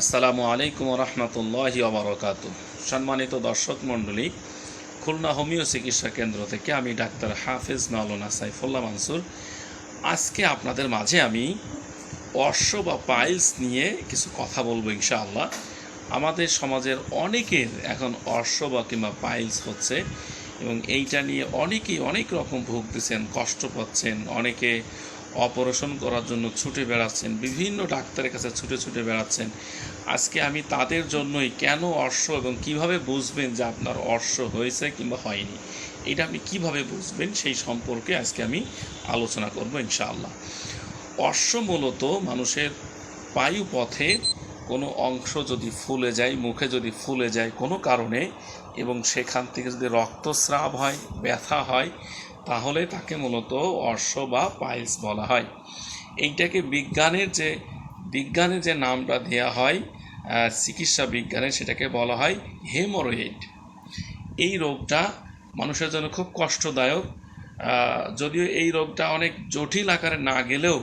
আসসালামু আলাইকুম রহমতুল্লাহি অবরকাত সম্মানিত দর্শক মণ্ডলী, খুলনা হোমিও চিকিৎসা কেন্দ্র থেকে আমি ডাক্তার হাফিজ মাওলানা সাইফুল্লাহ মানসুর। আজকে আপনাদের মাঝে আমি অশ্ব বা পাইলস নিয়ে কিছু কথা বলব ইনশাআল্লাহ। আমাদের সমাজের অনেকের এখন অশ্ব বা কিংবা পাইলস হচ্ছে এবং এইটা নিয়ে অনেকেই অনেক রকম ভুগতেছেন, কষ্ট পাচ্ছেন, অনেকে অপারেশন করার জন্য ছুটে বেড়াচ্ছেন, বিভিন্ন ডাক্তারের কাছে ছুটে ছুটে বেড়াচ্ছেন। আজকে আমি তাদের জন্যই কেন অর্শ এবং কীভাবে বুঝবেন যে আপনার অর্শ হয়েছে কিংবা হয়নি? এটা আপনি কীভাবে বুঝবেন সেই সম্পর্কে আজকে আমি আলোচনা করব ইনশাআল্লাহ। অর্শ মূলত মানুষের বায়ুপথে কোনো অংশ যদি ফুলে যায়, মুখে যদি ফুলে যায় কোনো কারণে এবং সেখান থেকে যদি রক্তস্রাব হয়, ব্যথা হয় তাহলে তাকে মূলত অর্শ বা পাইলস বলা হয়। এইটাকে বিজ্ঞানের যে বিজ্ঞানের যে নামটা দেওয়া হয় চিকিৎসা বিজ্ঞানে সেটাকে বলা হয় হেমোরয়েড। এই রোগটা মানুষের জন্য খুব কষ্টদায়ক। যদিও এই রোগটা অনেক জটিল আকারে না গেলেও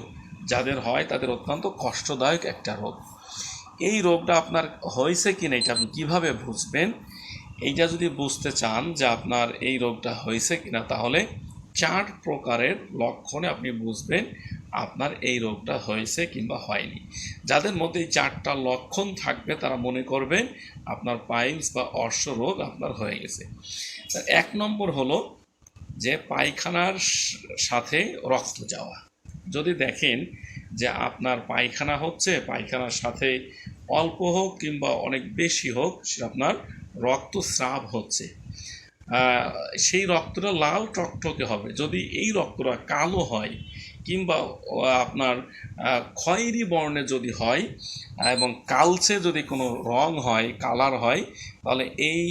যাদের হয় তাদের অত্যন্ত কষ্টদায়ক একটা রোগ। এই রোগটা আপনার হয়েছে কিনা এটা আপনি কীভাবে বুঝবেন? এইটা যদি বুঝতে চান যে আপনার এই রোগটা হয়েছে কিনা তাহলে চার প্রকারের লক্ষণে আপনি বুঝবেন আপনার এই রোগটা হয়েছে কিংবা হয়নি। যাদের মধ্যে এই চারটা লক্ষণ থাকবে, তারা মনে করবেন আপনার পাইলস বা অর্শ রোগ আপনার হয়ে গেছে। এক নম্বর হলো যে পায়খানার সাথে রক্ত যাওয়া। যদি দেখেন যে আপনার পায়খানা হচ্ছে, পায়খানার সাথে অল্প হোক কিংবা অনেক বেশি হোক সে আপনার রক্তস্রাব হচ্ছে। সেই রক্তটা লাল টকটকে হবে। যদি এই রক্তটা কালো হয়, কিংবা আপনার খয়েরি বর্ণে যদি হয়, এবং কালচে যদি কোনো রং হয়, কালার হয়, তাহলে এই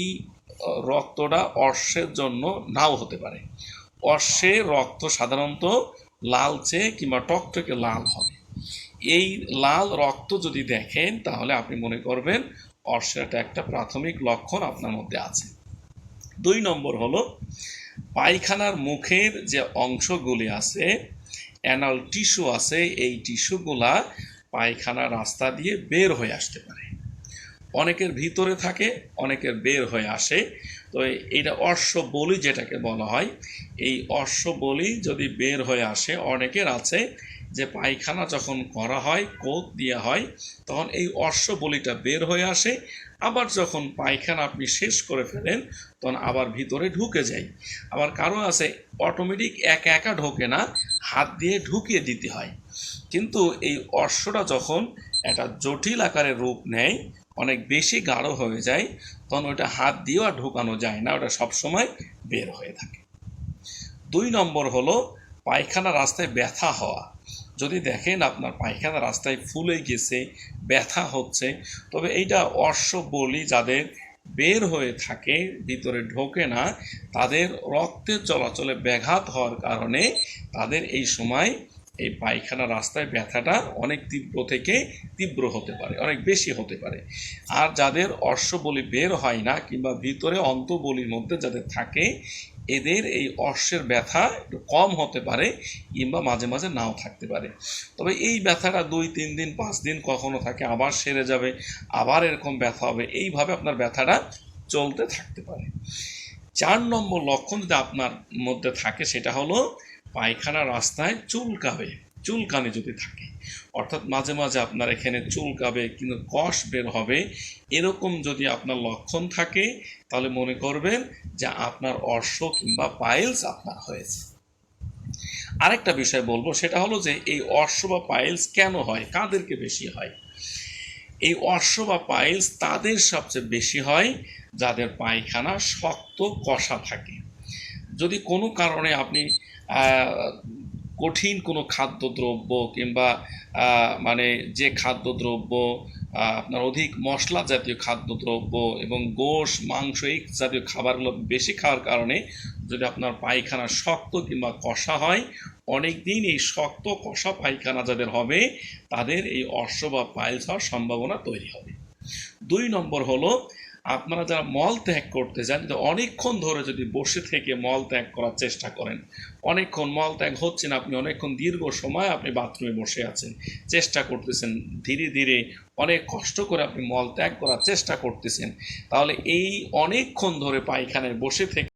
রক্তটা অর্শের জন্য নাও হতে পারে। অর্শের রক্ত সাধারণত লালচে কিংবা টকটকে লাল হবে। এই লাল রক্ত যদি দেখেন, তাহলে আপনি মনে করবেন অর্শের একটা প্রাথমিক লক্ষণ আপনার মধ্যে আছে। দুই নম্বর হলো, পায়খানার মুখের যে অংশগুলি আছে, অ্যানাল টিস্যু আছে, এই টিস্যুগুলা পায়খানা রাস্তা দিয়ে বের হয়ে আসতে পারে। অনেকের ভিতরে থাকে, অনেকের বের হয়ে আসে। তো এইটা অশ্ব বলি যেটাকে বলা হয়, এই অশ্ব বলি যদি বের হয়ে আসে, অনেকের আছে যে পায়খানা যখন করা হয় কোক দেওয়া হয়, তখন এই অশ্ব বলিটা বের হয়ে আসে। আবার যখন পায়খানা আপনি শেষ করে ফেলেন, তখন আবার ভিতরে ঢুকে যায়। আবার কারও আছে অটোমেটিক এক একা ঢোকে না, হাত দিয়ে ঢুকিয়ে দিতে হয়। কিন্তু এই অশ্বটা যখন একটা জটিল আকারে রূপ নেয়, অনেক বেশি গাঢ় হয়ে যায়, তখন ওটা হাত দিয়েও আর ঢোকানো যায় না, ওটা সবসময় বের হয়ে থাকে। দুই নম্বর হলো, পায়খানা রাস্তায় ব্যথা হওয়া। যদি দেখেন আপনার পায়খানা রাস্তায় ফুলে গেছে, ব্যথা হচ্ছে, তবে এইটা অশ্ব বলি যাদের বের হয়ে থাকে, ভিতরে ঢোকে না, তাদের রক্তের চলাচলে ব্যাঘাত হওয়ার কারণে তাদের এই সময় এই পায়খানা রাস্তায় ব্যথাটা অনেক তীব্র থেকে তীব্র হতে পারে, অনেক বেশি হতে পারে। আর যাদের অশ্ব বলি বের হয় না কিংবা ভিতরে অন্তবলির মধ্যে যাদের থাকে এদের এই অশ্বের ব্যথা একটু কম হতে পারে কিংবা মাঝে মাঝে নাও থাকতে পারে। তবে এই ব্যথাটা দুই, তিন দিন, পাঁচ দিন কখনো থাকে, আবার সেরে যাবে, আবার এরকম ব্যথা হবে। এইভাবে আপনার ব্যথাটা চলতে থাকতে পারে। চার নম্বর লক্ষণ যদি আপনার মধ্যে থাকে, সেটা হলো পায়খানা রাস্তায় চুলকাবে। চুলকানি যদি থাকে, অর্থাৎ মাঝে মাঝে আপনার এখানে চুলকাবে কিন্তু কষ বের হবে, এরকম যদি আপনার লক্ষণ থাকে, তাহলে মনে করবেন যে আপনার অর্শ কিংবা পাইলস আপনার হয়েছে। আরেকটা বিষয় বলব, সেটা হলো যে এই অর্শ বা পাইলস কেন হয়? কাদেরকে বেশি হয়? এই অর্শ বা পাইলস তাদের সবচেয়ে বেশি হয় যাদের পায়খানা শক্ত কষা থাকে। যদি কোনো কারণে আপনি কঠিন কোনো খাদ্যদ্রব্য কিংবা মানে যে খাদ্যদ্রব্য আপনার অধিক মশলা জাতীয় খাদ্যদ্রব্য এবং গোশ, মাংস, এই জাতীয় খাবারগুলো বেশি খাওয়ার কারণে যদি আপনার পায়খানা শক্ত কিংবা কষা হয় অনেক দিন এই শক্ত, কষা পায়খানা যাদের হবে, তাদের এই অর্শ বা পাইলস হওয়ার সম্ভাবনা তৈরি হবে। দুই নম্বর হলো আপনারা যারা মল ত্যাগ করতে যান অনেকক্ষণ ধরে যদি বসে থেকে মল ত্যাগ করার চেষ্টা করেন, অনেকক্ষণ মল ত্যাগ হচ্ছে না, আপনি অনেকক্ষণ দীর্ঘ সময় আপনি বাথরুমে বসে আছেন, চেষ্টা করতেছেন, ধীরে ধীরে অনেক কষ্ট করে আপনি মল ত্যাগ করার চেষ্টা করতেছেন, তাহলে এই অনেকক্ষণ ধরে পায়খানায় বসে থেকে